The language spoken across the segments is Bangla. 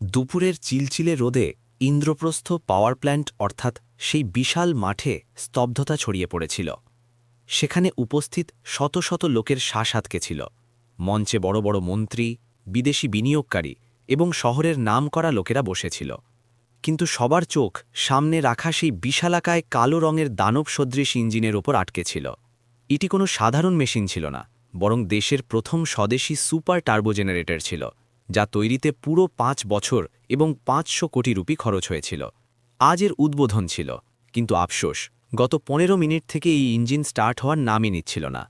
দুপুরের চিলচিলে রোদে ইন্দ্রপ্রস্থ পাওয়ার প্ল্যান্ট অর্থাৎ সেই বিশাল মাঠে স্তব্ধতা ছড়িয়ে পড়েছিল। সেখানে উপস্থিত শত শত লোকের শ্বাস আটকে ছিল। মঞ্চে বড় বড় মন্ত্রী, বিদেশি বিনিয়োগকারী এবং শহরের নামকরা লোকেরা বসেছিল। কিন্তু সবার চোখ সামনে রাখা সেই বিশালাকায় কালো রঙের দানব সদৃশ ইঞ্জিনের ওপর আটকে ছিল। এটি কোনো সাধারণ মেশিন ছিল না, বরং দেশের প্রথম স্বদেশী সুপার টার্বো জেনারেটর ছিল। যা তৈরিতে পুরো পাঁচ বছর এবং পাঁচশো কোটি রুপি খরচ হয়েছিল। আজ এর উদ্বোধন ছিল। কিন্তু আফসোস, গত পনেরো মিনিট থেকে এই ইঞ্জিন স্টার্ট হওয়ার নামই নিচ্ছিল না।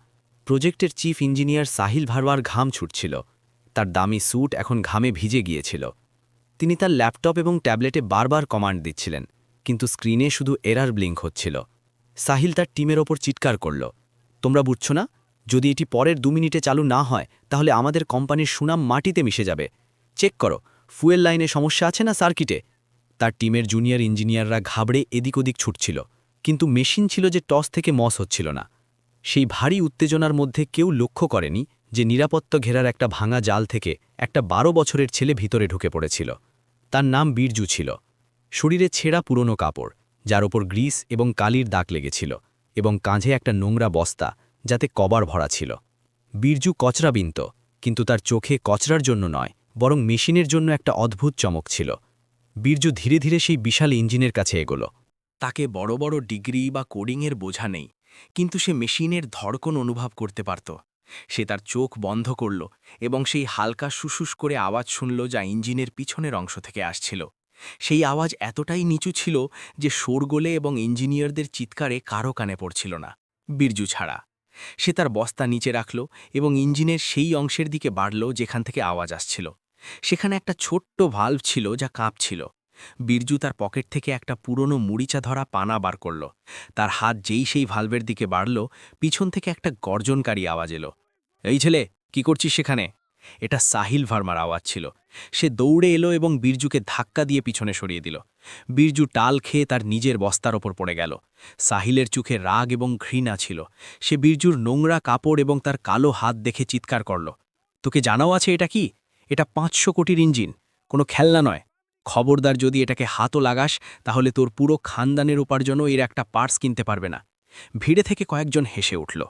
প্রজেক্টের চিফ ইঞ্জিনিয়ার সাহিল ভারওয়ার ঘাম ছুটছিল। তার দামি স্যুট এখন ঘামে ভিজে গিয়েছিল। তিনি তার ল্যাপটপ এবং ট্যাবলেটে বারবার কমান্ড দিচ্ছিলেন, কিন্তু স্ক্রিনে শুধু এরার ব্লিঙ্ক হচ্ছিল। সাহিল তার টিমের ওপর চিৎকার করল, তোমরা বুঝছ না? যদি এটি পরের দু মিনিটে চালু না হয়, তাহলে আমাদের কোম্পানির সুনাম মাটিতে মিশে যাবে। চেক করো, ফুয়েল লাইনে সমস্যা আছে না সার্কিটে? তার টিমের জুনিয়র ইঞ্জিনিয়াররা ঘাবড়ে এদিক ওদিক ছুটছিল, কিন্তু মেশিন ছিল যে টস থেকে মস হচ্ছিল না। সেই ভারী উত্তেজনার মধ্যে কেউ লক্ষ্য করেনি যে নিরাপত্তা ঘেরার একটা ভাঙা জাল থেকে একটা বারো বছরের ছেলে ভিতরে ঢুকে পড়েছিল। তার নাম বীরজু ছিল। শরীরে ছেঁড়া পুরনো কাপড়, যার ওপর গ্রিস এবং কালির দাগ লেগেছিল এবং কাঁধে একটা নোংরা বস্তা যাতে কবার ভরা ছিল। বীরজু কচরা বিনত, কিন্তু তার চোখে কচরার জন্য নয়, বরং মেশিনের জন্য একটা অদ্ভুত চমক ছিল। বীরজু ধীরে ধীরে সেই বিশাল ইঞ্জিনের কাছে এগোল। তাকে বড় বড় ডিগ্রি বা কোডিংয়ের বোঝা নেই, কিন্তু সে মেশিনের ধড়কন অনুভব করতে পারত। সে তার চোখ বন্ধ করল এবং সেই হালকা সুসুস করে আওয়াজ শুনল যা ইঞ্জিনের পিছনের অংশ থেকে আসছিল। সেই আওয়াজ এতটাই নিচু ছিল যে শোরগোলে এবং ইঞ্জিনিয়ারদের চিৎকারে কারও কানে পড়ছিল না। বীরজু ছাড়া সে তার বস্তা নিচে রাখল এবং ইঞ্জিনের সেই অংশের দিকে বাড়ল যেখান থেকে আওয়াজ আসছিল। সেখানে একটা ছোট্ট ভাল্ভ ছিল যা কাঁপছিল। বীরজু তার পকেট থেকে একটা পুরনো মুড়িচা ধরা পানা বার করল। তার হাত যেই সেই ভালভের দিকে বাড়ল, পিছন থেকে একটা গর্জনকারী আওয়াজ এলো। এই ছেলে, কি করছিস সেখানে? এটা সাহিল ভার্মার আওয়াজ ছিল। সে দৌড়ে এলো এবং বীরজুকে ধাক্কা দিয়ে পিছনে সরিয়ে দিল। বীরজু টাল খেয়ে তার নিজের বস্তার ওপর পড়ে গেল। সাহিলের চোখে রাগ এবং ঘৃণা ছিল। সে বীরজুর নোংরা কাপড় এবং তার কালো হাত দেখে চিৎকার করল, তোকে জানাও আছে এটা কি? এটা পাঁচশো কোটির ইঞ্জিন। কোনো খেলনা নয়। খবরদার যদি এটাকে হাতও লাগাস, তাহলে তোর পুরো খানদানের উপার্জনও এর একটা পার্স কিনতে পারবে না। ভিড়ে থেকে কয়েকজন হেসে উঠল।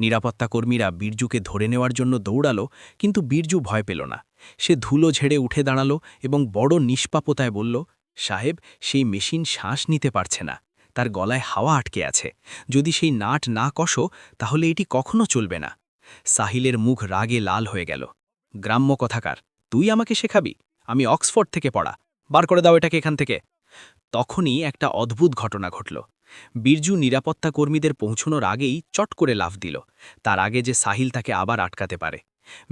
নিরাপত্তা কর্মীরা বীরজুকে ধরে নেওয়ার জন্য দৌড়ালো, কিন্তু বীরজু ভয় পেল না। সে ধুলো ঝেড়ে উঠে দাঁড়াল এবং বড় নিষ্পাপতায় বলল, সাহেব, সেই মেশিন শ্বাস নিতে পারছে না। তার গলায় হাওয়া আটকে আছে। যদি সেই নাট না কষো, তাহলে এটি কখনো চলবে না। সাহিলের মুখ রাগে লাল হয়ে গেল। গ্রাম্য কথাকার, তুই আমাকে শেখাবি? আমি অক্সফোর্ড থেকে পড়া। বার করে দাও এটাকে এখান থেকে। তখনই একটা অদ্ভুত ঘটনা ঘটল। বীরজু নিরাপত্তা কর্মীদের পৌঁছনোর আগেই চট করে লাফ দিল। তার আগে যে সাহিল তাকে আবার আটকাতে পারে।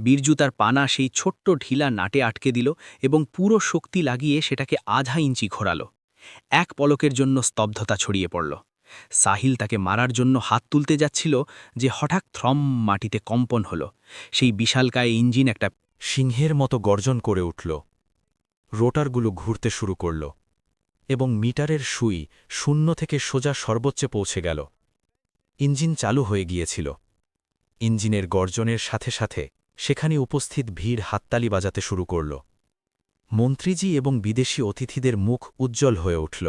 বীরজু তার পানা সেই ছোট্ট ঢিলা নাটে আটকে দিল এবং পুরো শক্তি লাগিয়ে সেটাকে আধা ইঞ্চি ঘোরালো। এক পলকের জন্য স্তব্ধতা ছড়িয়ে পড়ল। সাহিল তাকে মারার জন্য হাত তুলতে যাচ্ছিল যে হঠাৎ থ্রম মাটিতে কম্পন হল। সেই বিশালকায় ইঞ্জিন একটা সিংহের মতো গর্জন করে উঠল। রোটারগুলো ঘুরতে শুরু করল। এবং মিটারের সুই শূন্য থেকে সোজা সর্বোচ্চে পৌঁছে গেল। ইঞ্জিন চালু হয়ে গিয়েছিল। ইঞ্জিনের গর্জনের সাথে সাথে সেখানে উপস্থিত ভিড় হাততালি বাজাতে শুরু করল। মন্ত্রীজি এবং বিদেশি অতিথিদের মুখ উজ্জ্বল হয়ে উঠল।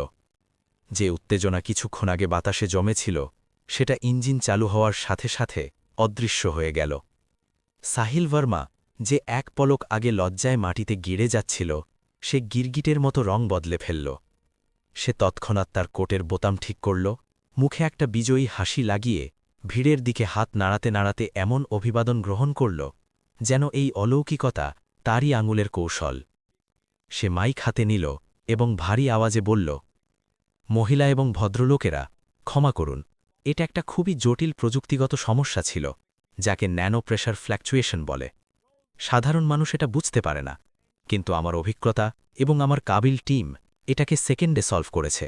যে উত্তেজনা কিছুক্ষণ আগে বাতাসে জমেছিল, সেটা ইঞ্জিন চালু হওয়ার সাথে সাথে অদৃশ্য হয়ে গেল। সাহিল ভার্মা যে এক পলক আগে লজ্জায় মাটিতে গিড়ে যাচ্ছিল, সে গিরগিটের মতো রং বদলে ফেলল। সে তৎক্ষণাৎ তার কোটের বোতাম ঠিক করল, মুখে একটা বিজয়ী হাসি লাগিয়ে ভিড়ের দিকে হাত নাড়াতে নাড়াতে এমন অভিবাদন গ্রহণ করল, যেন এই অলৌকিকতা তারই আঙুলের কৌশল। সে মাইক হাতে নিল এবং ভারী আওয়াজে বলল, মহিলা এবং ভদ্রলোকেরা, ক্ষমা করুন। এটা একটা খুবই জটিল প্রযুক্তিগত সমস্যা ছিল, যাকে ন্যানো প্রেশার ফ্ল্যাকচুয়েশন বলে। সাধারণ মানুষ এটা বুঝতে পারে না, কিন্তু আমার অভিজ্ঞতা এবং আমার কাবিল টিম এটাকে সেকেন্ডে সলভ করেছে।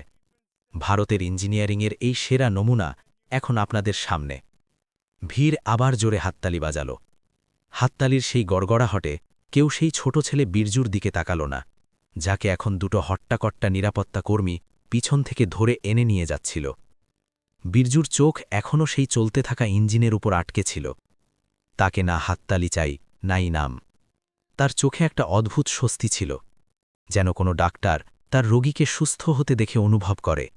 ভারতের ইঞ্জিনিয়ারিংয়ের এই সেরা নমুনা এখন আপনাদের সামনে। ভিড় আবার জোরে হাততালি বাজাল। হাততালির সেই গড়গড়াহটে কেউ সেই ছোট ছেলে বীরজুর দিকে তাকাল না, যাকে এখন দুটো হট্টাকট্টা নিরাপত্তা কর্মী পিছন থেকে ধরে এনে নিয়ে যাচ্ছিল। বীরজুর চোখ এখনও সেই চলতে থাকা ইঞ্জিনের উপর আটকে ছিল। তাকে না হাততালি চাই নাই নাম তার চোখে একটা অদ্ভুত স্বস্তি ছিল, যেন কোনো ডাক্তার তার রোগীকে সুস্থ হতে দেখে অনুভব করে।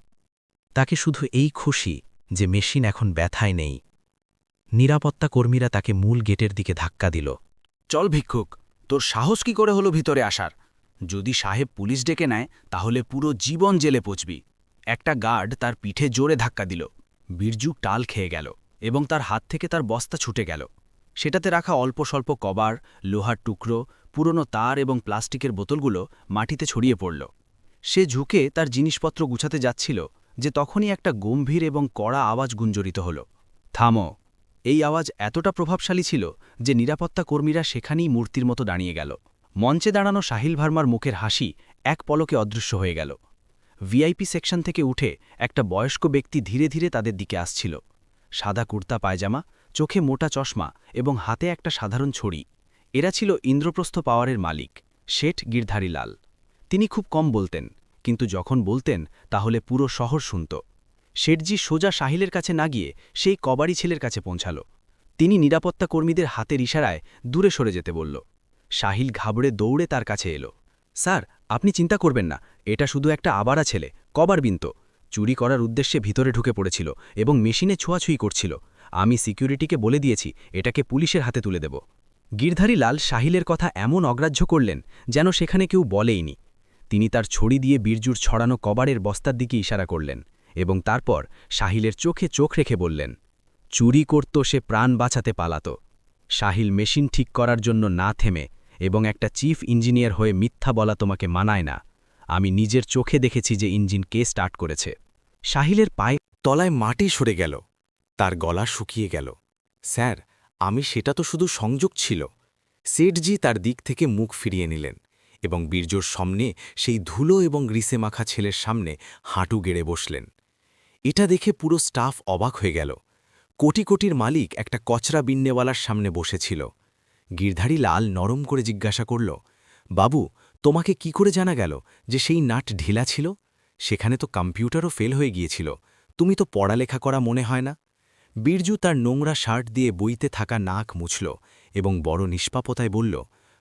তাকে শুধু এই খুশি যে মেশিন এখন ব্যথায় নেই। নিরাপত্তা কর্মীরা তাকে মূল গেটের দিকে ধাক্কা দিল। চল ভিক্ষুক, তোর সাহস কি করে হলো ভিতরে আসার? যদি সাহেব পুলিশ ডেকে নেয়, তাহলে পুরো জীবন জেলে পচবি। একটা গার্ড তার পিঠে জোরে ধাক্কা দিল। বীরজু টাল খেয়ে গেল এবং তার হাত থেকে তার বস্তা ছুটে গেল। সেটাতে রাখা অল্প স্বল্প কভার লোহার টুকরো, পুরনো তার এবং প্লাস্টিকের বোতলগুলো মাটিতে ছড়িয়ে পড়ল। সে ঝুঁকে তার জিনিসপত্র গুছাতে যাচ্ছিল, যে তখনই একটা গম্ভীর এবং কড়া আওয়াজ গুঞ্জরিত হল। থাম। এই আওয়াজ এতটা প্রভাবশালী ছিল যে নিরাপত্তা কর্মীরা সেখানেই মূর্তির মতো দাঁড়িয়ে গেল। মঞ্চে দাঁড়ানো সাহিল ভার্মার মুখের হাসি এক পলকে অদৃশ্য হয়ে গেল। ভিআইপি সেকশন থেকে উঠে একটা বয়স্ক ব্যক্তি ধীরে ধীরে তাদের দিকে আসছিল। সাদা কুর্তা, পায়জামা, চোখে মোটা চশমা এবং হাতে একটা সাধারণ ছড়ি। এরা ছিল ইন্দ্রপ্রস্থ পাওয়ারের মালিক, শেঠ গিরধারী লাল তিনি খুব কম বলতেন, কিন্তু যখন বলতেন, তাহলে পুরো শহর শুনত। শেঠজি সোজা সাহিলের কাছে না গিয়ে সেই কবাড়ি ছেলের কাছে পৌঁছাল। তিনি নিরাপত্তা কর্মীদের হাতের ইশারায় দূরে সরে যেতে বলল। সাহিল ঘাবড়ে দৌড়ে তার কাছে এলো। স্যার, আপনি চিন্তা করবেন না, এটা শুধু একটা আবারা ছেলে, কবার বিন্ত। চুরি করার উদ্দেশ্যে ভিতরে ঢুকে পড়েছিল এবং মেশিনে ছোঁয়াছুঁই করছিল। আমি সিকিউরিটিকে বলে দিয়েছি, এটাকে পুলিশের হাতে তুলে দেব। গিরধারী লাল সাহিলের কথা এমন অগ্রাহ্য করলেন, যেন সেখানে কেউ বলেইনি। তিনি তার ছড়ি দিয়ে বীরজুর ছড়ানো কবারের বস্তার দিকে ইশারা করলেন এবং তারপর সাহিলের চোখে চোখ রেখে বললেন, চুরি করত সে প্রাণ বাঁচাতে পালাত। সাহিল মেশিন ঠিক করার জন্য না থেমে এবং একটা চিফ ইঞ্জিনিয়ার হয়ে মিথ্যা বলা তোমাকে মানায় না। আমি নিজের চোখে দেখেছি যে ইঞ্জিন কে স্টার্ট করেছে সাহিলের পায়ে তলায় মাটি সরে গেল। তার গলা শুকিয়ে গেল। স্যার, আমি সেটা তো শুধু সংযোগ ছিল। সেঠজি তার দিক থেকে মুখ ফিরিয়ে নিলেন। এবং বীর্যর সামনে সেই ধুলো এবং গ্রিসে মাখা ছেলের সামনে হাঁটু গেড়ে বসলেন। এটা দেখে পুরো স্টাফ অবাক হয়ে গেল। কোটি কোটির মালিক একটা কচরা বিন্নেওয়ালার সামনে বসেছিল। গিরধারী লাল নরম করে জিজ্ঞাসা করল, বাবু, তোমাকে কি করে জানা গেল যে সেই নাট ঢিলা ছিল? সেখানে তো কম্পিউটারও ফেল হয়ে গিয়েছিল। তুমি তো পড়ালেখা করা মনে হয় না? বীরজু তার নোংরা শার্ট দিয়ে বইতে থাকা নাক মুছল এবং বড় নিষ্পাপতায় বলল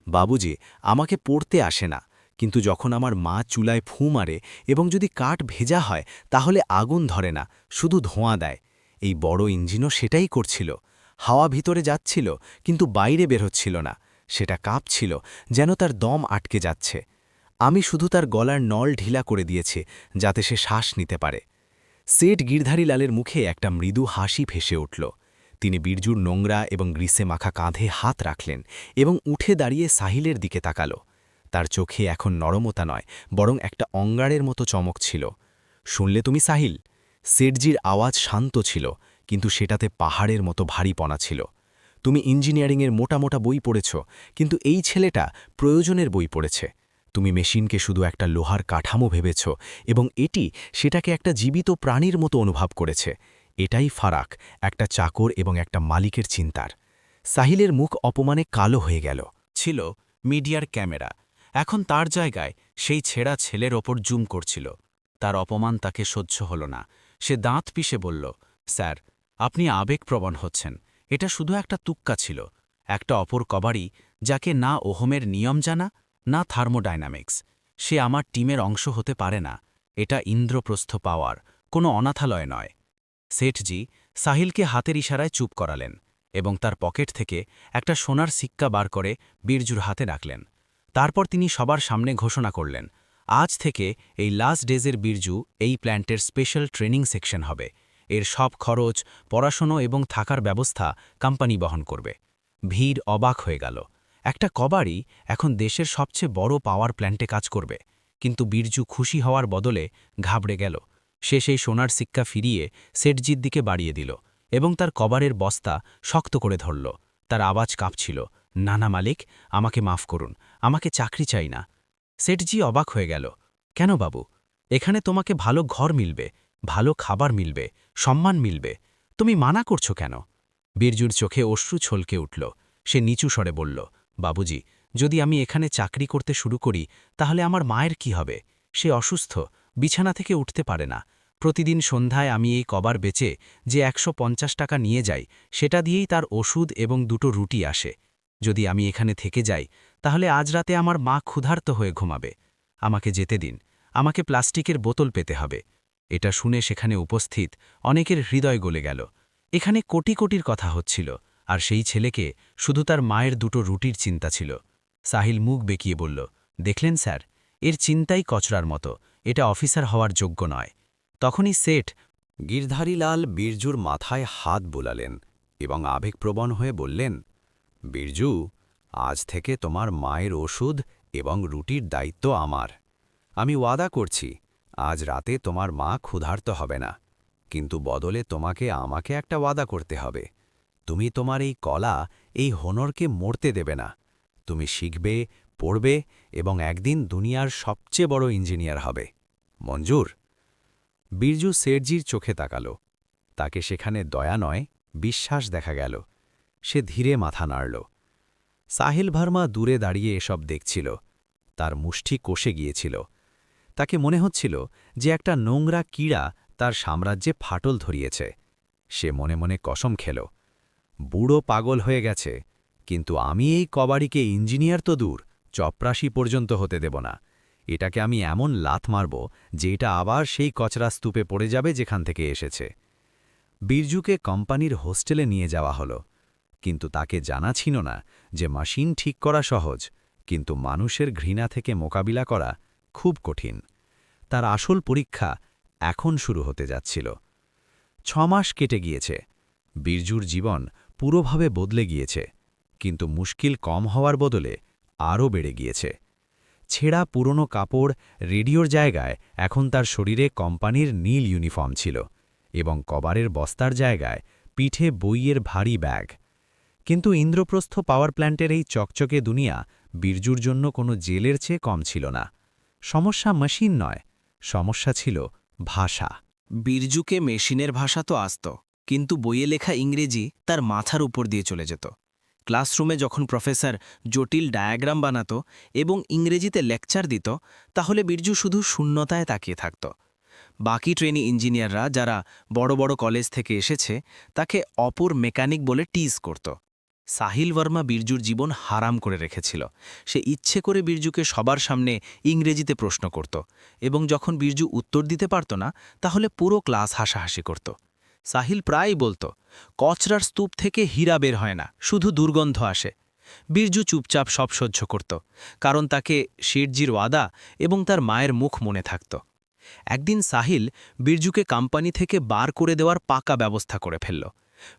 বাবুজি, আমাকে পড়তে আসে না। কিন্তু যখন আমার মা চুলায় ফু মারে এবং যদি কাঠ ভেজা হয়, তাহলে আগুন ধরে না, শুধু ধোঁয়া দেয়। এই বড় ইঞ্জিনও সেটাই করছিল। হাওয়া ভিতরে যাচ্ছিল, কিন্তু বাইরে বেরোচ্ছিল না। সেটা কাঁপছিল, যেন তার দম আটকে যাচ্ছে। আমি শুধু তার গলার নল ঢিলা করে দিয়েছি, যাতে সে শ্বাস নিতে পারে। সেট গিরধারী লালের মুখে একটা মৃদু হাসি ভেসে উঠল। তিনি বীরজুর নোংরা এবং গ্রিসে মাখা কাঁধে হাত রাখলেন এবং উঠে দাঁড়িয়ে সাহিলের দিকে তাকালো। তার চোখে এখন নরমতা নয়, বরং একটা অঙ্গারের মতো চমক ছিল। শুনলে তুমি সাহিল? সেটজির আওয়াজ শান্ত ছিল, কিন্তু সেটাতে পাহাড়ের মতো ভারীপনা ছিল। তুমি ইঞ্জিনিয়ারিংয়ের মোটা মোটা বই পড়েছ, কিন্তু এই ছেলেটা প্রয়োজনের বই পড়েছে। তুমি মেশিনকে শুধু একটা লোহার কাঠামো ভেবেছ, এবং এটি সেটাকে একটা জীবিত প্রাণীর মতো অনুভব করেছে। এটাই ফারাক, একটা চাকর এবং একটা মালিকের চিন্তার। সাহিলের মুখ অপমানে কালো হয়ে গেল। ছিল মিডিয়ার ক্যামেরা। এখন তার জায়গায় সেই ছেঁড়া ছেলের ওপর জুম করছিল। তার অপমান তাকে সহ্য হল না। সে দাঁত পিষে বলল, স্যার, আপনি আবেগপ্রবণ হচ্ছেন। এটা শুধু একটা তুক্কা ছিল। একটা অপর কবারই যাকে না ওহমের নিয়ম জানা, না থার্মোডাইনামিক্স। সে আমার টিমের অংশ হতে পারে না। এটা ইন্দ্রপ্রস্থ পাওয়ার, কোনো অনাথালয় নয়। সেঠজি সাহিলকে হাতের ইশারায় চুপ করালেন এবং তার পকেট থেকে একটা সোনার সিক্কা বার করে বীরজুর হাতে রাখলেন। তারপর তিনি সবার সামনে ঘোষণা করলেন, আজ থেকে এই লাস্ট ডেজের বীরজু এই প্ল্যান্টের স্পেশাল ট্রেনিং সেকশন হবে। এর সব খরচ, পড়াশোনা এবং থাকার ব্যবস্থা কোম্পানি বহন করবে। ভিড় অবাক হয়ে গেল। একটা কবারই এখন দেশের সবচেয়ে বড় পাওয়ার প্ল্যান্টে কাজ করবে। কিন্তু বীরজু খুশি হওয়ার বদলে ঘাবড়ে গেল। সে সেই সোনার সিক্কা ফিরিয়ে সেটজির দিকে বাড়িয়ে দিল এবং তার কবারের বস্তা শক্ত করে ধরল। তার আওয়াজ কাঁপছিল, নানা মালিক, আমাকে মাফ করুন, আমাকে চাকরি চাই না। সেটজি অবাক হয়ে গেল, কেন বাবু? এখানে তোমাকে ভালো ঘর মিলবে, ভালো খাবার মিলবে, সম্মান মিলবে। তুমি মানা করছ কেন? বীরজুর চোখে অশ্রু ছলকে উঠল। সে নিচু স্বরে বলল, বাবুজি, যদি আমি এখানে চাকরি করতে শুরু করি, তাহলে আমার মায়ের কি হবে? সে অসুস্থ বিছানা থেকে উঠতে পারে না। প্রতিদিন সন্ধ্যায় আমি এই কবার বেচে যে একশো পঞ্চাশ টাকা নিয়ে যাই, সেটা দিয়েই তার ওষুধ এবং দুটো রুটি আসে। যদি আমি এখানে থেকে যাই, তাহলে আজ রাতে আমার মা ক্ষুধার্ত হয়ে ঘুমাবে। আমাকে যেতে দিন। আমাকে প্লাস্টিকের বোতল পেতে হবে। এটা শুনে সেখানে উপস্থিত অনেকের হৃদয় গলে গেল। এখানে কোটি কোটির কথা হচ্ছিল, আর সেই ছেলেকে শুধু তার মায়ের দুটো রুটির চিন্তা ছিল। সাহিল মুখ বেঁকিয়ে বলল, দেখলেন স্যার, এর চিন্তাই কচরার মতো। এটা অফিসার হওয়ার যোগ্য নয়। তখনই সেট গিরধারীলাল বীরজুর মাথায় হাত বোলালেন এবং আবেগপ্রবণ হয়ে বললেন, বীরজু, আজ থেকে তোমার মায়ের ওষুধ এবং রুটির দায়িত্ব আমার। আমি ওয়াদা করছি, আজ রাতে তোমার মা ক্ষুধার্ত হবে না, কিন্তু বদলে তোমাকে আমাকে একটা ওয়াদা করতে হবে। তুমি তোমার এই কলা এই হনরকে মরতে দেবে না। তুমি শিখবে পড়বে এবং একদিন দুনিয়ার সবচেয়ে বড় ইঞ্জিনিয়ার হবে। মঞ্জুর, বীরজু শেঠজির চোখে তাকাল। তাকে সেখানে দয়া নয়, বিশ্বাস দেখা গেল। সে ধীরে মাথা নাড়ল। সাহিল ভার্মা দূরে দাঁড়িয়ে এসব দেখছিল। তার মুষ্টি কষে গিয়েছিল। তাকে মনে হচ্ছিল যে একটা নোংরা কীড়া তার সাম্রাজ্যে ফাটল ধরিয়েছে। সে মনে মনে কসম খেল, বুড়ো পাগল হয়ে গেছে, কিন্তু আমি এই কবাড়িকে ইঞ্জিনিয়ার তো দূর চপরাশি পর্যন্ত হতে দেব না। এটাকে আমি এমন লাথ মারব যে এটা আবার সেই কচরা স্তূপে পড়ে যাবে যেখান থেকে এসেছে। বীরজুকে কোম্পানির হোস্টেলে নিয়ে যাওয়া হলো। কিন্তু তাকে জানা ছিল না যে মেশিন ঠিক করা সহজ, কিন্তু মানুষের ঘৃণা থেকে মোকাবিলা করা খুব কঠিন। তার আসল পরীক্ষা এখন শুরু হতে যাচ্ছিল। ছমাস কেটে গিয়েছে। বীরজুর জীবন পুরোভাবে বদলে গিয়েছে, কিন্তু মুশকিল কম হওয়ার বদলে আরও বেড়ে গিয়েছে। ছেঁড়া পুরনো কাপড় রেডিওর জায়গায় এখন তার শরীরে কোম্পানির নীল ইউনিফর্ম ছিল এবং কবারের বস্তার জায়গায় পিঠে বইয়ের ভারী ব্যাগ। কিন্তু ইন্দ্রপ্রস্থ পাওয়ার প্ল্যান্টের এই চকচকে দুনিয়া বীরজুর জন্য কোনো জেলের চেয়ে কম ছিল না। সমস্যা মেশিন নয়, সমস্যা ছিল ভাষা। বীরজুকে মেশিনের ভাষা তো আসত, কিন্তু বইয়ে লেখা ইংরেজি তার মাথার উপর দিয়ে চলে যেত। ক্লাসরুমে যখন প্রফেসর জটিল ডায়াগ্রাম বানাতো এবং ইংরেজিতে লেকচার দিত, তাহলে বীরজু শুধু শূন্যতায় তাকিয়ে থাকত। বাকি ট্রেনি ইঞ্জিনিয়াররা যারা বড় বড় কলেজ থেকে এসেছে, তাকে অপর মেকানিক বলে টিজ করত। সাহিল বর্মা বীরজুর জীবন হারাম করে রেখেছিল। সে ইচ্ছে করে বীরজুকে সবার সামনে ইংরেজিতে প্রশ্ন করত এবং যখন বীরজু উত্তর দিতে পারত না, তাহলে পুরো ক্লাস হাসাহাসি করত। সাহিল প্রায়ই বলতো, কচরার স্তূপ থেকে হীরা বের হয় না, শুধু দুর্গন্ধ আসে। বীরজু চুপচাপ সব সহ্য করত, কারণ তাকে শেরজির ওয়াদা এবং তার মায়ের মুখ মনে থাকত। একদিন সাহিল বীরজুকে কোম্পানি থেকে বার করে দেওয়ার পাকা ব্যবস্থা করে ফেলল।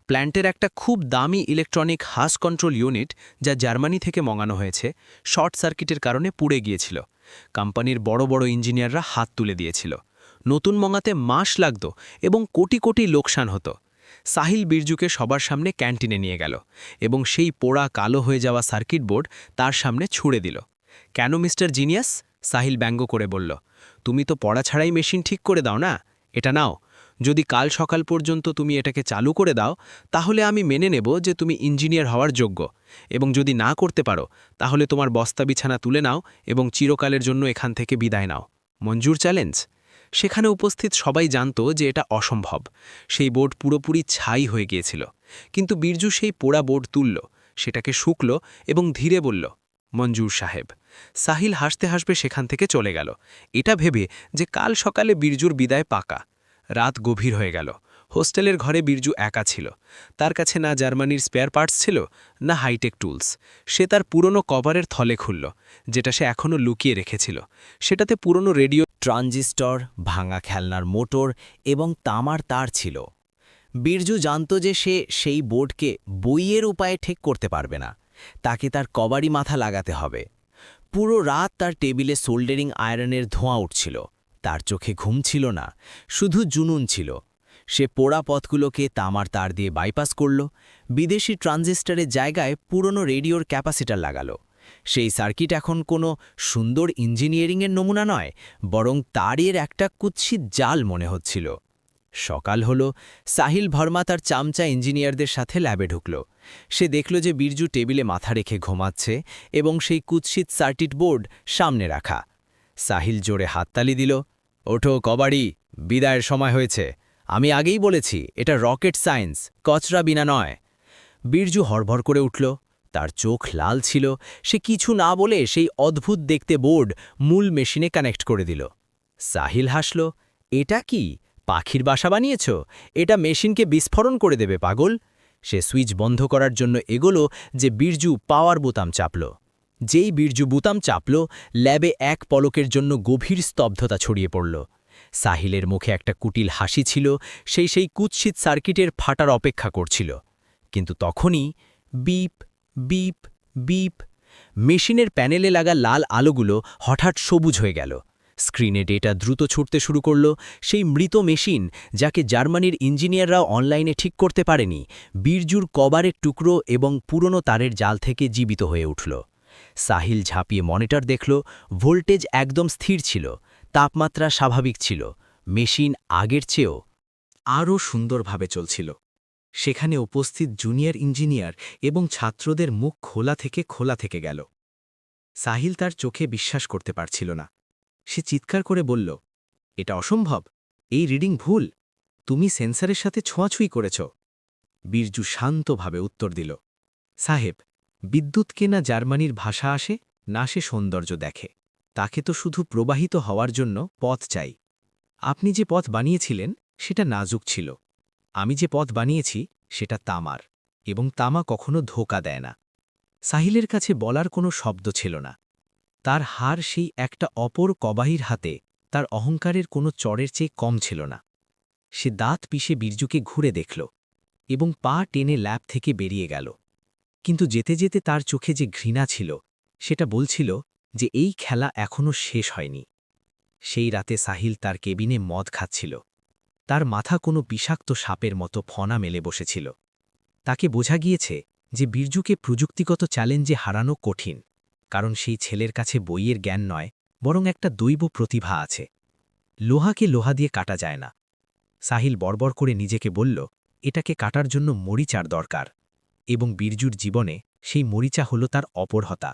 প্ল্যান্টের একটা খুব দামি ইলেকট্রনিক হাস কন্ট্রোল ইউনিট, যা জার্মানি থেকে মঙানো হয়েছে, শর্ট সার্কিটের কারণে পুড়ে গিয়েছিল। কোম্পানির বড় বড় ইঞ্জিনিয়াররা হাত তুলে দিয়েছিল। নতুন মঙাতে মাস লাগত এবং কোটি কোটি লোকসান হতো। সাহিল বীরজুকে সবার সামনে ক্যান্টিনে নিয়ে গেল এবং সেই পোড়া কালো হয়ে যাওয়া সার্কিট বোর্ড তার সামনে ছুড়ে দিল। কেন মিস্টার জিনিয়াস? সাহিল ব্যঙ্গ করে বলল। তুমি তো পড়া ছাড়াই মেশিন ঠিক করে দাও না? এটা নাও। যদি কাল সকাল পর্যন্ত তুমি এটাকে চালু করে দাও, তাহলে আমি মেনে নেব যে তুমি ইঞ্জিনিয়ার হওয়ার যোগ্য। এবং যদি না করতে পারো, তাহলে তোমার বস্তা বিছানা তুলে নাও এবং চিরকালের জন্য এখান থেকে বিদায় নাও। মঞ্জুর চ্যালেঞ্জ? সেখানে উপস্থিত সবাই জানত যে এটা অসম্ভব। সেই বোর্ড পুরোপুরি ছাই হয়ে গিয়েছিল। কিন্তু বীরজু সেই পোড়া বোর্ড তুলল, সেটাকে শুকল এবং ধীরে বলল, মঞ্জুর সাহেব, সাহিল হাসতে হাসবে সেখান থেকে চলে গেল। এটা ভেবে যে কাল সকালে বীরজুর বিদায় পাকা। রাত গভীর হয়ে গেল। হোস্টেলের ঘরে বীরজু একা ছিল। তার কাছে না জার্মানির স্পেয়ার পার্টস ছিল, না হাইটেক টুলস। সে তার পুরনো কভারের থলে খুলল, যেটা সে এখনও লুকিয়ে রেখেছিল। সেটাতে পুরনো রেডিও, ট্রানজিস্টর, ভাঙা খেলনার মোটর এবং তামার তার ছিল। বীরজু জানত যে সে সেই বোর্ডকে বইয়ের উপায়ে ঠিক করতে পারবে না। তাকে তার কবাড়ি মাথা লাগাতে হবে। পুরো রাত তার টেবিলে সোল্ডারিং আয়রনের ধোঁয়া উঠছিল। তার চোখে ঘুম ছিল না, শুধু জুনুন ছিল। সে পোড়া পথগুলোকে তামার তার দিয়ে বাইপাস করল, বিদেশি ট্রানজিস্টারের জায়গায় পুরনো রেডিওর ক্যাপাসিটার লাগালো। সেই সার্কিট এখন কোনো সুন্দর ইঞ্জিনিয়ারিংয়ের নমুনা নয়, বরং তারের একটা কুৎসিত জাল মনে হচ্ছিল। সকাল হল, সাহিল ভর্মা তার চামচা ইঞ্জিনিয়ারদের সাথে ল্যাবে ঢুকল। সে দেখল যে বীরজু টেবিলে মাথা রেখে ঘুমাচ্ছে এবং সেই কুৎসিত সার্কিট বোর্ড সামনে রাখা। সাহিল জোরে হাততালি দিল, ওঠো কবাড়ি, বিদায়ের সময় হয়েছে। আমি আগেই বলেছি, এটা রকেট সায়েন্স, কচরা বিনা নয়। বীরজু হরভর করে উঠল, তার চোখ লাল ছিল, সে কিছু না বলে সেই অদ্ভুত দেখতে বোর্ড মূল মেশিনে কানেক্ট করে দিল। সাহিল হাসল, এটা কি? পাখির বাসা বানিয়েছ? এটা মেশিনকে বিস্ফোরণ করে দেবে, পাগল? সে সুইচ বন্ধ করার জন্য এগোলো, যে বীরজু পাওয়ার বোতাম চাপল। যেই বীরজু বুতাম চাপল, ল্যাবে এক পলকের জন্য গভীর স্তব্ধতা ছড়িয়ে পড়ল। সাহিলের মুখে একটা কুটিল হাসি ছিল সেই সেই কুৎসিত সার্কিটের ফাটার অপেক্ষা করছিল। কিন্তু তখনই বিপ বিপ বিপ, মেশিনের প্যানেলে লাগা লাল আলোগুলো হঠাৎ সবুজ হয়ে গেল। স্ক্রিনে ডেটা দ্রুত ছুটতে শুরু করল, সেই মৃত মেশিন যাকে জার্মানির ইঞ্জিনিয়াররাও অনলাইনে ঠিক করতে পারেনি, বীরজুর কবারের টুকরো এবং পুরনো তারের জাল থেকে জীবিত হয়ে উঠল। সাহিল ঝাঁপিয়ে মনিটর দেখল, ভোল্টেজ একদম স্থির ছিল। তাপমাত্রা স্বাভাবিক ছিল, মেশিন আগের চেয়েও আরও সুন্দরভাবে চলছিল। সেখানে উপস্থিত জুনিয়র ইঞ্জিনিয়ার এবং ছাত্রদের মুখ খোলা থেকে খোলা থেকে গেল। সাহিল তার চোখে বিশ্বাস করতে পারছিল না। সে চিৎকার করে বলল, এটা অসম্ভব! এই রিডিং ভুল! তুমি সেন্সারের সাথে ছোঁয়াছুঁই করেছ! বীরজু শান্তভাবে উত্তর দিল, সাহেব বিদ্যুৎকে না জার্মানির ভাষা আসে, না সে সৌন্দর্য দেখে। তাকে তো শুধু প্রবাহিত হওয়ার জন্য পথ চাই। আপনি যে পথ বানিয়েছিলেন, সেটা নাজুক ছিল। আমি যে পথ বানিয়েছি, সেটা তামার, এবং তামা কখনো ধোকা দেয় না। সাহিলের কাছে বলার কোনো শব্দ ছিল না। তার হার সেই একটা অপর কবাহির হাতে, তার অহংকারের কোনো চরের চেয়ে কম ছিল না। সে দাঁত পিষে বীরজুকে ঘুরে দেখল, এবং পা টেনে ল্যাব থেকে বেরিয়ে গেল। কিন্তু যেতে যেতে তার চোখে যে ঘৃণা ছিল, সেটা বলছিল যে এই খেলা এখনও শেষ হয়নি। সেই রাতে সাহিল তার কেবিনে মদ খাচ্ছিল। তার মাথা কোনো বিষাক্ত সাপের মতো ফনা মেলে বসেছিল। তাকে বোঝা গিয়েছে যে বীরজুকে প্রযুক্তিগত চ্যালেঞ্জে হারানো কঠিন, কারণ সেই ছেলের কাছে বইয়ের জ্ঞান নয়, বরং একটা দৈব প্রতিভা আছে। লোহাকে লোহা দিয়ে কাটা যায় না। সাহিল বড়বড় করে নিজেকে বলল, এটাকে কাটার জন্য মরিচার দরকার। এবং বীরজুর জীবনে সেই মরিচা হল তার অপরহতা।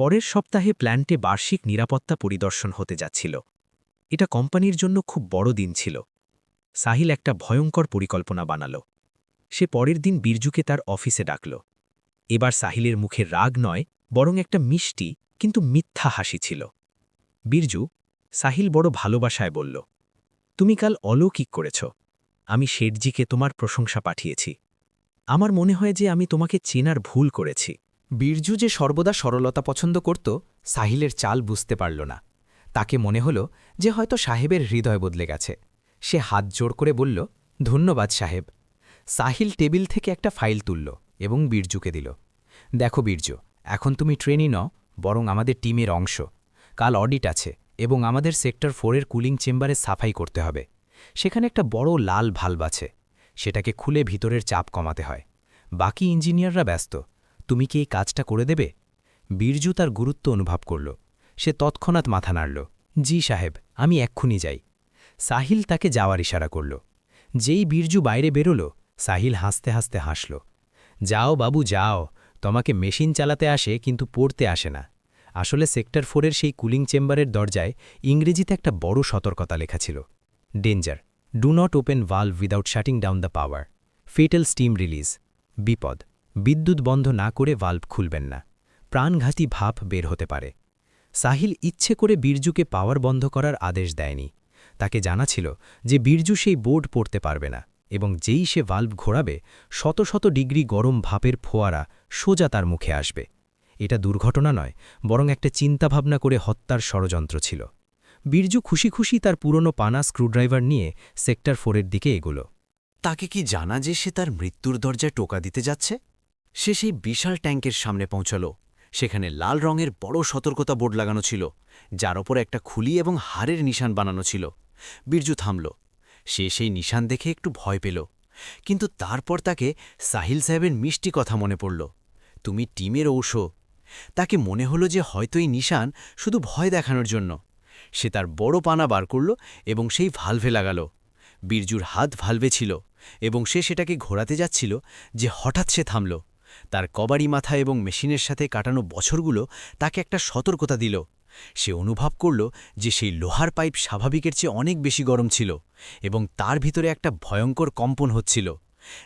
পরের সপ্তাহে প্ল্যান্টে বার্ষিক নিরাপত্তা পরিদর্শন হতে যাচ্ছিল। এটা কোম্পানির জন্য খুব বড় দিন ছিল। সাহিল একটা ভয়ঙ্কর পরিকল্পনা বানাল। সে পরের দিন বীরজুকে তার অফিসে ডাকল। এবার সাহিলের মুখে রাগ নয়, বরং একটা মিষ্টি, কিন্তু মিথ্যা হাসি ছিল। বীরজু সাহিল বড় ভালোবাসায় বলল, তুমি কাল অলৌকিক করেছ। আমি শেঠজিকে তোমার প্রশংসা পাঠিয়েছি। আমার মনে হয় যে আমি তোমাকে চেনার ভুল করেছি। বীরজু যে সর্বদা সরলতা পছন্দ করত, সাহিলের চাল বুঝতে পারল না। তাকে মনে হল যে হয়তো সাহেবের হৃদয় বদলে গেছে। সে হাত জোড় করে বলল, ধন্যবাদ সাহেব। সাহিল টেবিল থেকে একটা ফাইল তুলল এবং বীরজুকে দিল। দেখো বীরজু, এখন তুমি ট্রেনই ন বরং আমাদের টিমের অংশ। কাল অডিট আছে এবং আমাদের সেক্টর ফোরের কুলিং চেম্বারে সাফাই করতে হবে। সেখানে একটা বড় লাল ভাল্ব আছে। সেটাকে খুলে ভিতরের চাপ কমাতে হয়। বাকি ইঞ্জিনিয়াররা ব্যস্ত। তুমি কি এই কাজটা করে দেবে? বীরজু তার গুরুত্ব অনুভব করল। সে তৎক্ষণাৎ মাথা নাড়ল। জি সাহেব, আমি এক্ষুনি যাই। সাহিল তাকে যাওয়ার ইশারা করল। যেই বীরজু বাইরে বেরোল, সাহিল হাসতে হাসতে হাসল। যাও বাবু, যাও। তোমাকে মেশিন চালাতে আসে, কিন্তু পড়তে আসে না। আসলে সেক্টর ফোরের সেই কুলিং চেম্বারের দরজায় ইংরেজিতে একটা বড় সতর্কতা লেখা ছিল। Danger, do not open valve without shutting down the power. Fatal steam release. বিপদ। বিদ্যুৎ বন্ধ না করে ভাল্ভ খুলবেন না। প্রাণঘাতী ভাপ বের হতে পারে। সাহিল ইচ্ছে করে বীরজুকে পাওয়ার বন্ধ করার আদেশ দেয়নি। তাকে জানা ছিল যে বীরজু সেই বোর্ড পড়তে পারবে না এবং যেই সে ভাল্ভ ঘোরাবে, শত শত ডিগ্রি গরম ভাপের ফোয়ারা সোজা তার মুখে আসবে। এটা দুর্ঘটনা নয়, বরং একটা চিন্তাভাবনা করে হত্যার ষড়যন্ত্র ছিল। বীরজু খুশি খুশি তার পুরনো পানা স্ক্রুড্রাইভার নিয়ে সেক্টর ফোরের দিকে এগোলো। তাকে কি জানা যে সে তার মৃত্যুর দরজায় টোকা দিতে যাচ্ছে? সে সেই বিশাল ট্যাঙ্কের সামনে পৌঁছাল। সেখানে লাল রঙের বড় সতর্কতা বোর্ড লাগানো ছিল, যার ওপর একটা খুলি এবং হাড়ের নিশান বানানো ছিল। বীরজু থামল। সে সেই নিশান দেখে একটু ভয় পেল। কিন্তু তারপর তাকে সাহিল সাহেবের মিষ্টি কথা মনে পড়ল। তুমি টিমের ঔষ তাকে মনে হলো যে হয়তো এই নিশান শুধু ভয় দেখানোর জন্য। সে তার বড় পানা বার করল এবং সেই ভালভে লাগাল। বীরজুর হাত ভালভে ছিল এবং সে সেটাকে ঘোরাতে যাচ্ছিল যে হঠাৎ সে থামল। তার কবাড়ি মাথা এবং মেশিনের সাথে কাটানো বছরগুলো তাকে একটা সতর্কতা দিল। সে অনুভব করল যে সেই লোহার পাইপ স্বাভাবিকের চেয়ে অনেক বেশি গরম ছিল এবং তার ভিতরে একটা ভয়ঙ্কর কম্পন হচ্ছিল,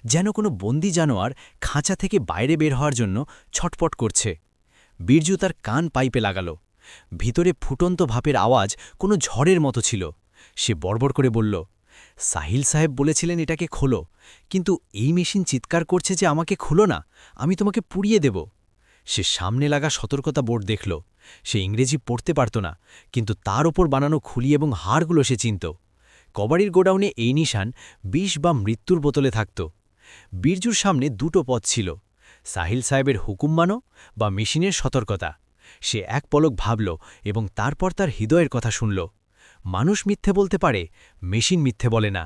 যেন কোনো বন্দি জানোয়ার খাঁচা থেকে বাইরে বের হওয়ার জন্য ছটপট করছে। বীরজু তার কান পাইপে লাগাল। ভিতরে ফুটন্ত ভাপের আওয়াজ কোনো ঝড়ের মতো ছিল। সে বড়বড় করে বলল সাহিল সাহেব বলেছিলেন এটাকে খোলো, কিন্তু এই মেশিন চিৎকার করছে যে আমাকে খুলো না, আমি তোমাকে পুড়িয়ে দেব। সে সামনে লাগা সতর্কতা বোর্ড দেখল, সে ইংরেজি পড়তে পারত না, কিন্তু তার ওপর বানানো খুলি এবং হাড়গুলো সে চিনত। কবাড়ির গোডাউনে এই নিশান বিষ বা মৃত্যুর বোতলে থাকত। বীরজুর সামনে দুটো পথ ছিল, সাহিল সাহেবের হুকুম মানো বা মেশিনের সতর্কতা। সে এক পলক ভাবল এবং তারপর তার হৃদয়ের কথা শুনল। মানুষ মিথ্যে বলতে পারে, মেশিন মিথ্যে বলে না।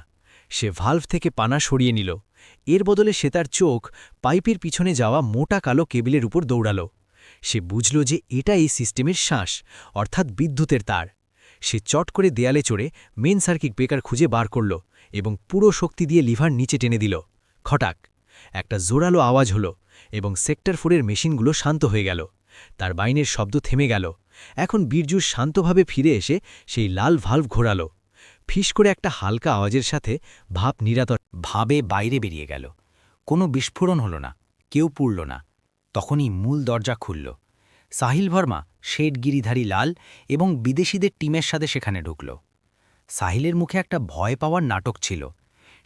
সে ভাল্ভ থেকে পানা সরিয়ে নিল। এর বদলে সে তার চোখ পাইপের পিছনে যাওয়া মোটা কালো কেবিলের উপর দৌড়াল। সে বুঝল যে এটা এই সিস্টেমের শ্বাস, অর্থাৎ বিদ্যুতের তার। সে চট করে দেয়ালে চড়ে মেন সার্কিট ব্রেকার খুঁজে বার করল এবং পুরো শক্তি দিয়ে লিভার নিচে টেনে দিল। খটাক! একটা জোরালো আওয়াজ হল এবং সেক্টর ফোরের মেশিনগুলো শান্ত হয়ে গেল। তার বাইনের শব্দ থেমে গেল। এখন বীরজু শান্তভাবে ফিরে এসে সেই লাল ভাল্ভ ঘোরাল। ফিস করে একটা হালকা আওয়াজের সাথে ভাব নিরাতর ভাবে বাইরে বেরিয়ে গেল। কোনো বিস্ফোরণ হল না, কেউ পুড়ল না। তখনই মূল দরজা খুলল। সাহিল ভার্মা শেড গিরিধারী লাল এবং বিদেশিদের টিমের সাথে সেখানে ঢুকল। সাহিলের মুখে একটা ভয় পাওয়ার নাটক ছিল।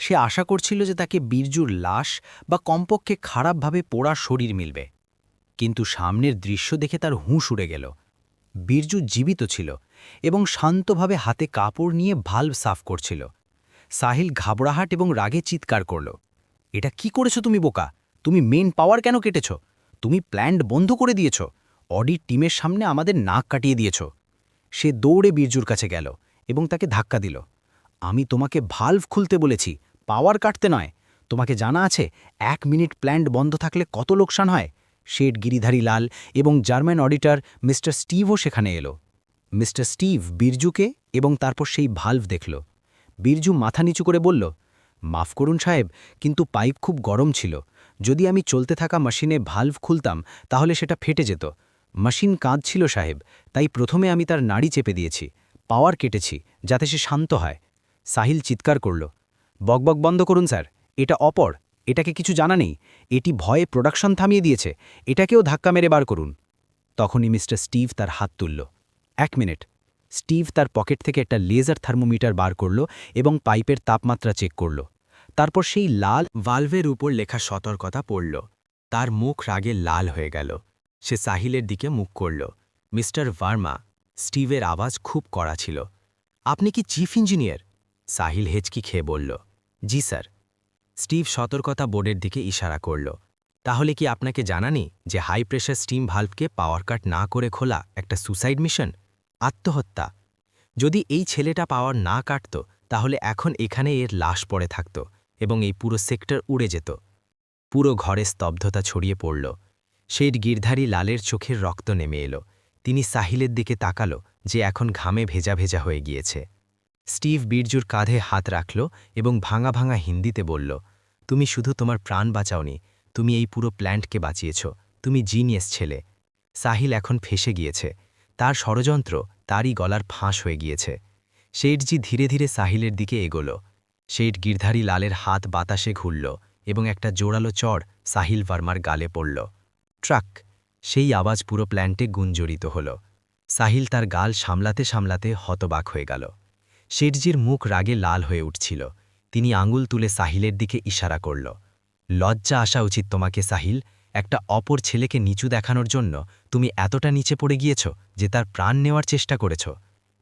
সে আশা করছিল যে তাকে বীরজুর লাশ বা কমপক্ষে খারাপভাবে পোড়া শরীর মিলবে। কিন্তু সামনের দৃশ্য দেখে তার হুঁশ উড়ে গেল। বীরজু জীবিত ছিল এবং শান্তভাবে হাতে কাপড় নিয়ে ভাল্ব সাফ করছিল। সাহিল ঘাবড়াহাট এবং রাগে চিৎকার করল, এটা কি করেছ তুমি, বোকা? তুমি মেন পাওয়ার কেন কেটেছ? তুমি প্ল্যান্ট বন্ধ করে দিয়েছ। অডিট টিমের সামনে আমাদের নাক কাটিয়ে দিয়েছ। সে দৌড়ে বীরজুর কাছে গেল এবং তাকে ধাক্কা দিল। আমি তোমাকে ভাল্ভ খুলতে বলেছি পাওয়ার কাটতে নয়। তোমাকে জানা আছে, এক মিনিট প্ল্যান্ট বন্ধ থাকলে কত লোকসান হয়? শেড গিরিধারী লাল এবং জার্মান অডিটর মিস্টার স্টিভও সেখানে এলো। মিস্টার স্টিভ বীরজুকে এবং তারপর সেই ভাল্ভ দেখল। বীরজু মাথা নিচু করে বলল, মাফ করুন সাহেব, কিন্তু পাইপ খুব গরম ছিল। যদি আমি চলতে থাকা মেশিনে ভাল্ভ খুলতাম, তাহলে সেটা ফেটে যেত। মেশিন কাঁদছিল সাহেব, তাই প্রথমে আমি তার নাড়ি চেপে দিয়েছি। পাওয়ার কেটেছি, যাতে সে শান্ত হয়। সাহিল চিৎকার করল, বকবক বন্ধ করুন স্যার, এটা অপর। এটাকে কিছু জানা নেই। এটি ভয়ে প্রোডাকশন থামিয়ে দিয়েছে। এটাকেও ধাক্কা মেরে বার করুন। তখনই মিস্টার স্টিভ তার হাত তুলল। এক মিনিট। স্টিভ তার পকেট থেকে একটা লেজার থার্মোমিটার বার করল এবং পাইপের তাপমাত্রা চেক করল। তারপর সেই লাল ভালভের উপর লেখা সতর্কতা পড়ল। তার মুখ রাগে লাল হয়ে গেল। সে সাহিলের দিকে মুখ করল। মিস্টার ভার্মা, স্টিভের আওয়াজ খুব কড়া ছিল। আপনি কি চিফ ইঞ্জিনিয়ার? সাহিল হেচকি খেয়ে বলল। জি, স্যার। স্টিভ সতর্কতা বোর্ডের দিকে ইশারা করল। তাহলে কি আপনাকে জানানি যে হাই প্রেশার স্টিম ভাল্ভকে পাওয়ার কাট না করে খোলা একটা সুসাইড মিশন? আত্মহত্যা। যদি এই ছেলেটা পাওয়ার না কাটত, তাহলে এখন এখানে এর লাশ পড়ে থাকত এবং এই পুরো সেক্টর উড়ে যেত। পুরো ঘরে স্তব্ধতা ছড়িয়ে পড়ল। সেই গির্ধারী লালের চোখের রক্ত নেমে এলো। তিনি সাহিলের দিকে তাকালো, যে এখন ঘামে ভেজা ভেজা হয়ে গিয়েছে। স্টিভ বীরজুর কাঁধে হাত রাখল এবং ভাঙা ভাঙা হিন্দিতে বলল, তুমি শুধু তোমার প্রাণ বাঁচাওনি, তুমি এই পুরো প্ল্যান্টকে বাঁচিয়েছ, তুমি জিনিয়াস ছেলে। সাহিল এখন ফেসে গিয়েছে, তার ষড়যন্ত্র তারই গলার ফাঁস হয়ে গিয়েছে। শেঠজি ধীরে ধীরে সাহিলের দিকে এগোল, শেঠ গির্ধারী লালের হাত বাতাসে ঘুরল এবং একটা জোরালো চড় সাহিল ভার্মার গালে পড়ল। ট্রাক, সেই আওয়াজ পুরো প্ল্যান্টে গুঞ্জরিত হল। সাহিল তার গাল সামলাতে সামলাতে হতবাক হয়ে গেল। শেঠজির মুখ রাগে লাল হয়ে উঠছিল। তিনি আঙুল তুলে সাহিলের দিকে ইশারা করল, লজ্জা আসা উচিত তোমাকে, সাহিল। একটা অপর ছেলেকে নিচু দেখানোর জন্য তুমি এতটা নিচে পড়ে গিয়েছ যে তার প্রাণ নেওয়ার চেষ্টা করেছ।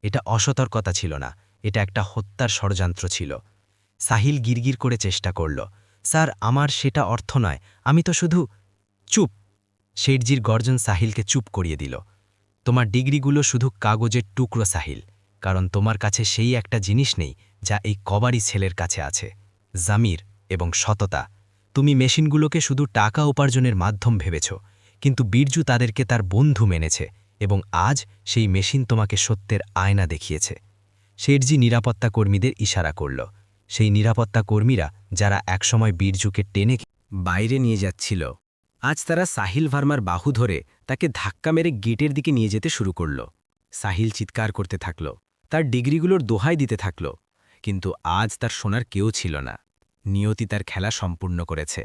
এটা অসতর্কতা ছিল না, এটা একটা হত্যার ষড়যন্ত্র ছিল। সাহিল গিরগির করে চেষ্টা করল, স্যার, আমার সেটা অর্থ নয়, আমি তো শুধু চুপ। শেঠজির গর্জন সাহিলকে চুপ করিয়ে দিল, তোমার ডিগ্রিগুলো শুধু কাগজের টুকরো, সাহিল। কারণ তোমার কাছে সেই একটা জিনিস নেই যা এই কবারি ছেলের কাছে আছে, জামির এবং সততা। তুমি মেশিনগুলোকে শুধু টাকা উপার্জনের মাধ্যম ভেবেছ, কিন্তু বীরজু তাদেরকে তার বন্ধু মেনেছে এবং আজ সেই মেশিন তোমাকে সত্যের আয়না দেখিয়েছে। শেঠজি নিরাপত্তা কর্মীদের ইশারা করল। সেই নিরাপত্তা কর্মীরা যারা একসময় বীরজুকে টেনে বাইরে নিয়ে যাচ্ছিল, আজ তারা সাহিল ভার্মার বাহু ধরে তাকে ধাক্কা মেরে গেটের দিকে নিয়ে যেতে শুরু করল। সাহিল চিৎকার করতে থাকল। তার ডিগ্রিগুলোর দোহাই দিতে থাকল, কিন্তু আজ তার সোনার কেউ ছিল না। নিয়তি তার খেলা সম্পূর্ণ করেছে।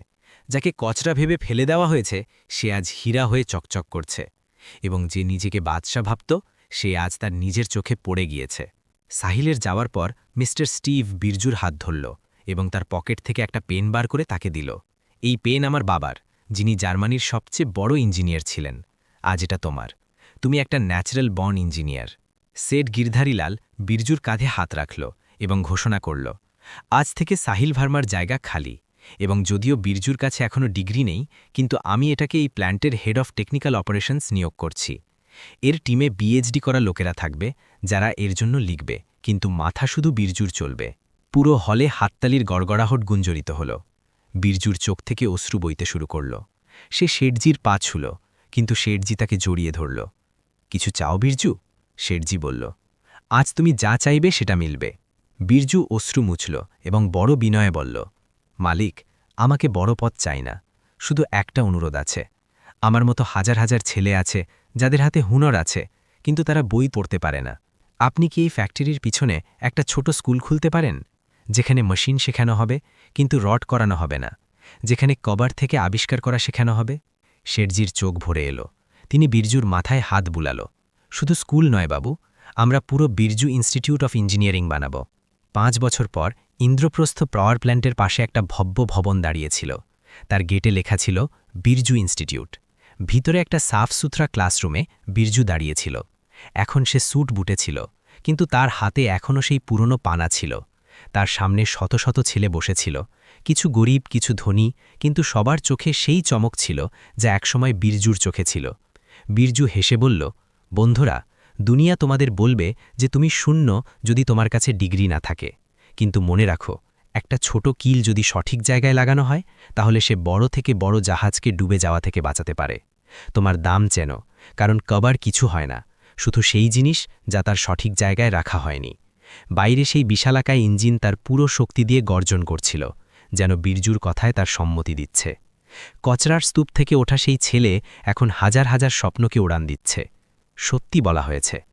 যাকে কচরা ভেবে ফেলে দেওয়া হয়েছে, সে আজ হীরা হয়ে চকচক করছে। এবং যে নিজেকে বাদশা ভাবত, সে আজ তার নিজের চোখে পড়ে গিয়েছে। সাহিলের যাওয়ার পর মিস্টার স্টিভ বীরজুর হাত ধরল এবং তার পকেট থেকে একটা পেন বার করে তাকে দিল। এই পেন আমার বাবার, যিনি জার্মানির সবচেয়ে বড় ইঞ্জিনিয়ার ছিলেন। আজ এটা তোমার। তুমি একটা natural born engineer. Seth Girdharilal বীরজুর কাঁধে হাত রাখল এবং ঘোষণা করল, আজ থেকে সাহিল ভার্মার জায়গা খালি এবং যদিও বীরজুর কাছে এখনও ডিগ্রি নেই, কিন্তু আমি এটাকে এই প্ল্যান্টের হেড অফ টেকনিক্যাল অপারেশনস নিয়োগ করছি। এর টিমে বিএইচডি করা লোকেরা থাকবে, যারা এর জন্য লিখবে, কিন্তু মাথা শুধু বীরজুর চলবে। পুরো হলে হাততালির গড়গড়াহট গুঞ্জরিত হল। বীরজুর চোখ থেকে অশ্রু বইতে শুরু করল। সে শেঠজির পা ছুল, কিন্তু শেঠজি তাকে জড়িয়ে ধরল, কিছু চাও বীরজু? শেঠজি বলল, আজ তুমি যা চাইবে সেটা মিলবে। বীরজু অশ্রু মুছল এবং বড় বিনয়ে বলল, মালিক, আমাকে বড় পথ চাই না। শুধু একটা অনুরোধ আছে। আমার মতো হাজার হাজার ছেলে আছে, যাদের হাতে হুনর আছে, কিন্তু তারা বই পড়তে পারে না। আপনি কি এই ফ্যাক্টরির পিছনে একটা ছোট স্কুল খুলতে পারেন? যেখানে মেশিন শেখানো হবে, কিন্তু রড করানো হবে না। যেখানে কবার থেকে আবিষ্কার করা শেখানো হবে? শেঠজির চোখ ভরে এলো। তিনি বীরজুর মাথায় হাত বুলাল। শুধু স্কুল নয় বাবু, আমরা পুরো বীরজু ইনস্টিটিউট অফ ইঞ্জিনিয়ারিং বানাব। পাঁচ বছর পর ইন্দ্রপ্রস্থ পাওয়ার প্ল্যান্টের পাশে একটা ভব্য ভবন দাঁড়িয়েছিল। তার গেটে লেখা ছিল, বীরজু ইনস্টিটিউট। ভিতরে একটা সাফ সুথরা ক্লাসরুমে বীরজু দাঁড়িয়েছিল। এখন সে স্যুট বুটেছিল কিন্তু তার হাতে এখনও সেই পুরনো পানা ছিল। তার সামনে শত শত ছেলে বসেছিল, কিছু গরিব, কিছু ধনী, কিন্তু সবার চোখে সেই চমক ছিল যা একসময় বীরজুর চোখে ছিল। বীরজু হেসে বলল বন্ধুরা, দুনিয়া তোমাদের বলবে যে তুমি শূন্য যদি তোমার কাছে ডিগ্রি না থাকে। কিন্তু মনে রাখো, একটা ছোট কিল যদি সঠিক জায়গায় লাগানো হয়, তাহলে সে বড় থেকে বড় জাহাজকে ডুবে যাওয়া থেকে বাঁচাতে পারে। তোমার দাম চেন কারণ কবার কিছু হয় না, শুধু সেই জিনিস যা তার সঠিক জায়গায় রাখা হয়নি। বাইরে সেই বিশালাকায় ইঞ্জিন তার পুরো শক্তি দিয়ে গর্জন করছিল, যেন বীরজুর কথায় তার সম্মতি দিচ্ছে। কচরার স্তূপ থেকে ওঠা সেই ছেলে এখন হাজার হাজার স্বপ্নকে উড়ান দিচ্ছে। সত্যি বলা হয়েছে।